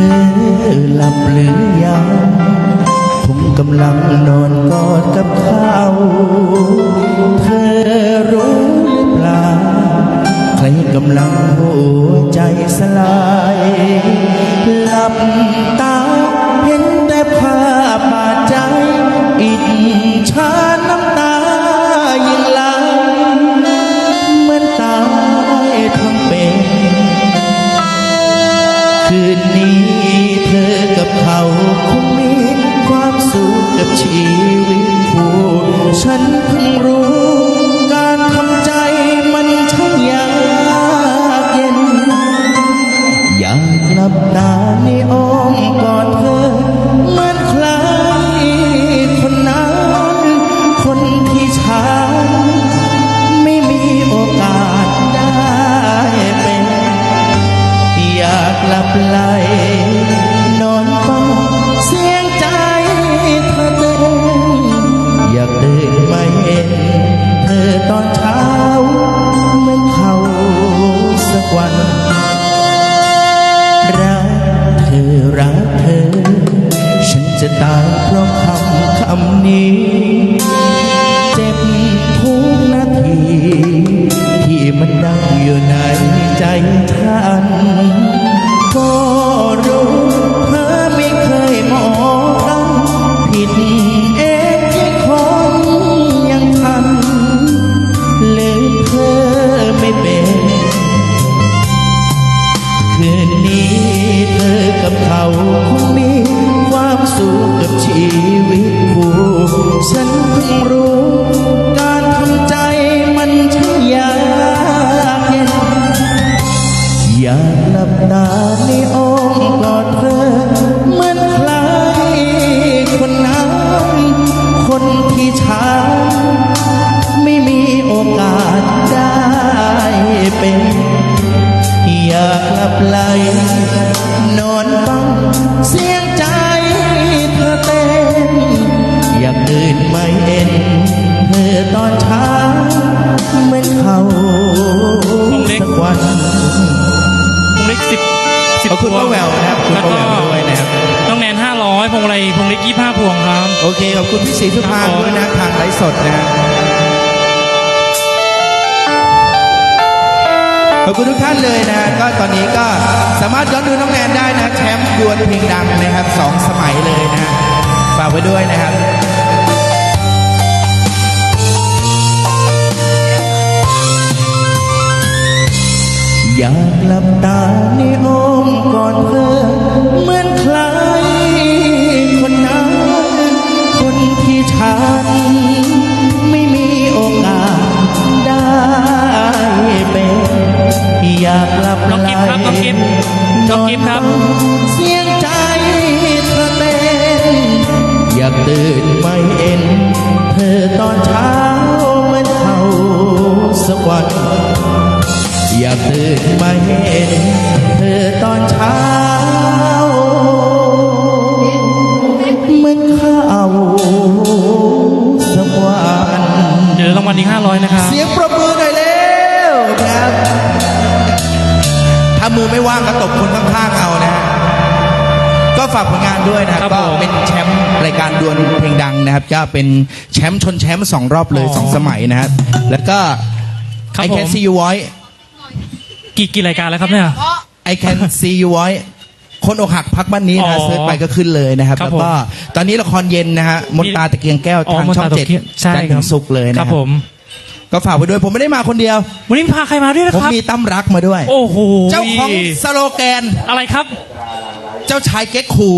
อหลับหรือยัง ผมกำลังนอนกอดกับเขา ชีวิตผู้ฉันเพิ่งรู้ ฉัน อยากหลับไหลนอนฟังเสียงใจเธอเต้น อยากตื่นไม่เอ็นเธอตอนเช้าเหมือนเขาสักวันพงเล็กสิบสิบขอบคุณพวงป้าแหววนะครับขอบคุณแล้วป้าก็แหววด้วยนะครับน้องแนนห้าร้อยพวงอะไรพวงเล็กยี่ห้าพวงครับ โอเคขอบคุณพี่ศรีสุภาครับผมด้วยนะทางไลฟ์สดนะฮะ ขอบคุณทุกท่านเลยนะก็ตอนนี้ก็สามารถย้อนดูน้องแนนได้นะแชมป์ดวลเพลงดังนะครับสองสมัยเลยนะฝากไว้ด้วยนะครับอยากหลับตาในอ้อมกอดเธอเหมือนคลา อยากตื่นไม่เอ็น เธอตอนเช้าเหมือนเขาสักวันอยากตื่นมาเห็นเธอตอนเช้าเหมือนเขาสักวันเดี๋ยวรางวัลอีกห้าร้อยนะครับ เสียงปรบมือหน่อยเร็วนะครับ ถ้ามือไม่ว่างก็ตบคนข้างๆเอานะฮะ ก็ฝากผลงานด้วยนะครับครับก็ผมเป็นแชมป์รายการดวลเพลงดังนะครับ ก็เป็นแชมป์ชนแชมป์สองรอบเลยอ๋อสองสมัยนะครับ แล้วก็ครับ I ผม can see you voice กี่กี่รายการแล้วครับเนี่ย I can see you voice คนอกหักพักบ้านนี้นะอ๋อเซิร์ชไปก็ขึ้นเลยนะครับครับ แล้วก็ตอนนี้ละครเย็นนะฮะมนตราตะเกียงแก้วอ๋อทางมนช่อตางตะเจ็ดเกียงใช่จันทร์คถึรับงศุกร์เลยคนะรับครับผมก็ฝากไปด้วยผมไม่ได้มาคนเดียว วันนี้พาใครมาด้วยนะผมครับมีตั้มรักมาด้วย โอ้โห เจ้าของสโลแกน อะไรครับ เจ้าชายเก๊กคู